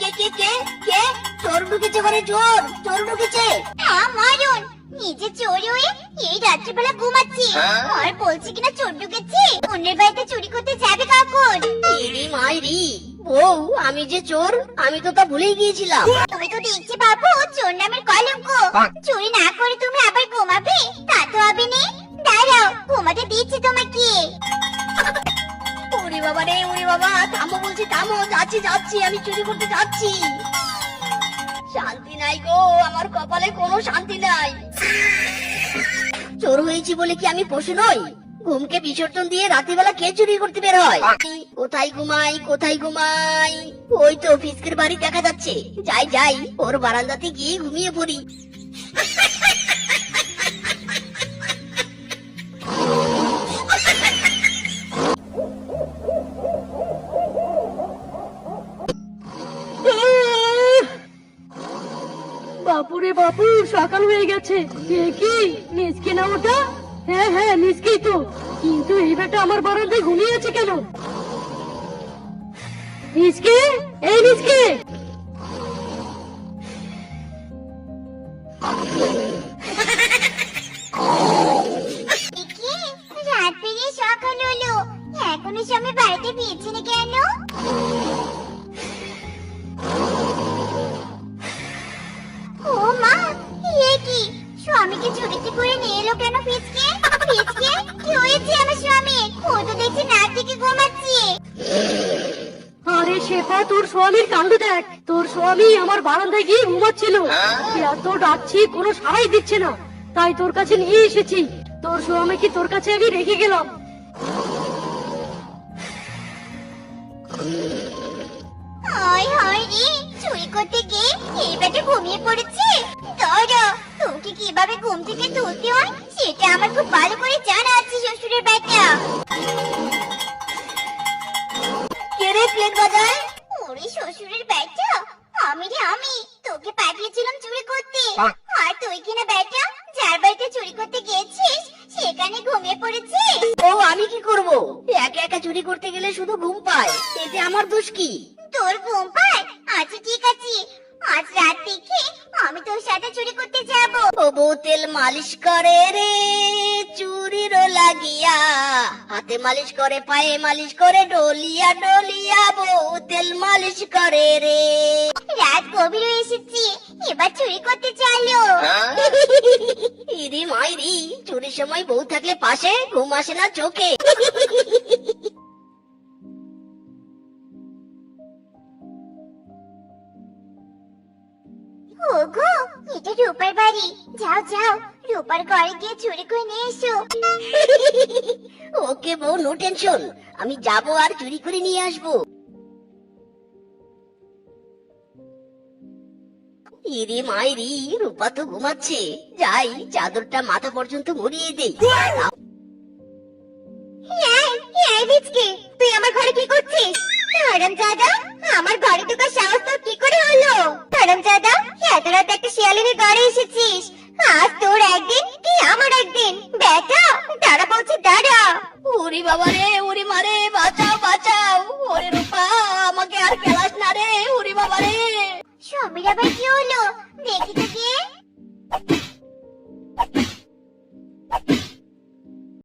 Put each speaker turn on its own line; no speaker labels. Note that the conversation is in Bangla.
কে কে কে কে? চোর ঢুকেছে ঘরে চোর চোর ঢুকেছে।
মারুন নিজে চোরি হয়ে এই রাত্রিবেলা ঘুমাচ্ছি। আর বলছি কিনা চোর ঢুকেছে? অন্যের বাড়িতে চুরি করতে যাবে কখন?
ইরি মাইরি বউ আমি যে চোর আমি তো তা ভুলেই গিয়েছিলাম।
তুমি তো দেখছি বাবু চোর নামের কলঙ্ক। চুরি না করে তুমি
থামো যাচ্ছি যাচ্ছি, আমি চুরি করতে যাচ্ছি। শান্তি নাই গো, আমার কপালে কোনো শান্তি নাই। চোর হয়েছি বলে কি আমি পশু নই? ঘুমকে বিসর্জন দিয়ে রাত্রিবেলা কে চুরি করতে বের হয়? কোথায় ঘুমাই কোথায় ঘুমাই? ওই তো ফিসকের বাড়ি দেখা যাচ্ছে। যাই যাই, ওর বারান্দাতে গিয়ে ঘুমিয়ে পড়ি।
বাপুরে বাপু, সকাল হয়ে গেছে। কে মিসকে না ওটা? হ্যাঁ হ্যাঁ মিসকেই তো। কিন্তু এই বেটা আমার বারান্দায় ঘুমিয়ে আছে কেন? মিসকে? এই মিসকে!
এখনও স্বামী বাড়িতে ফিরছে না কেন? করে নিয়ে এলো কেন ফিচকে? ফিচকে? কি হয়েছে আমার স্বামী? দেখছি থেকে ঘুমাচ্ছে।
আরে শেফা তোর স্বামীর কাণ্ড দেখ। তোর স্বামী আমার বারান্দায় গিয়ে ঘুমাচ্ছিল। এত ডাকছি কোনো সাড়াই দিচ্ছে না। তাই তোর কাছে নিয়ে এসেছি। তোর স্বামীকে তোর কাছে আমি রেখে গেলাম?
হায় হায় রে চুরি করতে গিয়ে এই ঘুমিয়ে পড়েছে? কীভাবে ঘুম থেকে তুলতে হয় সেটা আমার খুব ভালো করে জানা আছে শ্বশুরের বেটা
কে রে প্লেট বাজায়
ওরে শ্বশুরের বেটা আমি রে আমি তোকে পাঠিয়েছিলাম চুরি করতে। আর তুই কিনা বেটা যার বাড়িতে চুরি করতে গেছিস সেখানে ঘুমিয়ে পড়েছিস।
ও আমি কি করব? একা একা চুরি করতে গেলে শুধু ঘুম পায় এতে আমার দোষ কি?
তোর ঘুম পায়? আচ্ছা ঠিক আছে। আজ রাত থেকে আমি তোর সাথে চুরি করতে যাব।
ও বউ তেল মালিশ করে রে চুরির লাগিয়া। হাতে মালিশ করে পায়ে মালিশ করে ডলিয়া ডলিয়া বউ তেল মালিশ করে রে।
রাত গভীর হয়ে এসেছি এবার চুরি করতে চাইলো।
ইরি মাইরি চুরির সময় বউ থাকলে পাশে ঘুম আসে না চোখে।
এটা রূপার বাড়ি। যাও যাও রূপার ঘরে গিয়ে চুরি করে নিয়ে এসো।
ওকে বউ নো টেনশন। আমি যাব আর চুরি করে নিয়ে আসব। ইরে মাইরি রূপা তো ঘুমাচ্ছে। যাই চাদরটা মাথা পর্যন্ত মুড়িয়ে দেই।
এই, এই তুই আমার ঘরে কি করছিস? হারাম দাদা আমার ঘরে ঢোকার সাহস তোর কি করে হলো? হারাম দাদা এত রাত একটা শিয়ালিনী ঘরে এসেছিস। আজ তোর একদিন কি আমার একদিন? বেটা দাঁড়া বলছি দাঁড়া।
ওরে বাবা রে ওরে মারে বাঁচাও বাঁচাও। ওরে রূপা আমাকে আর খেলাস না রে ওরে বাবা রে।
সমীরা ভাই কি হলো? দেখি তো গিয়ে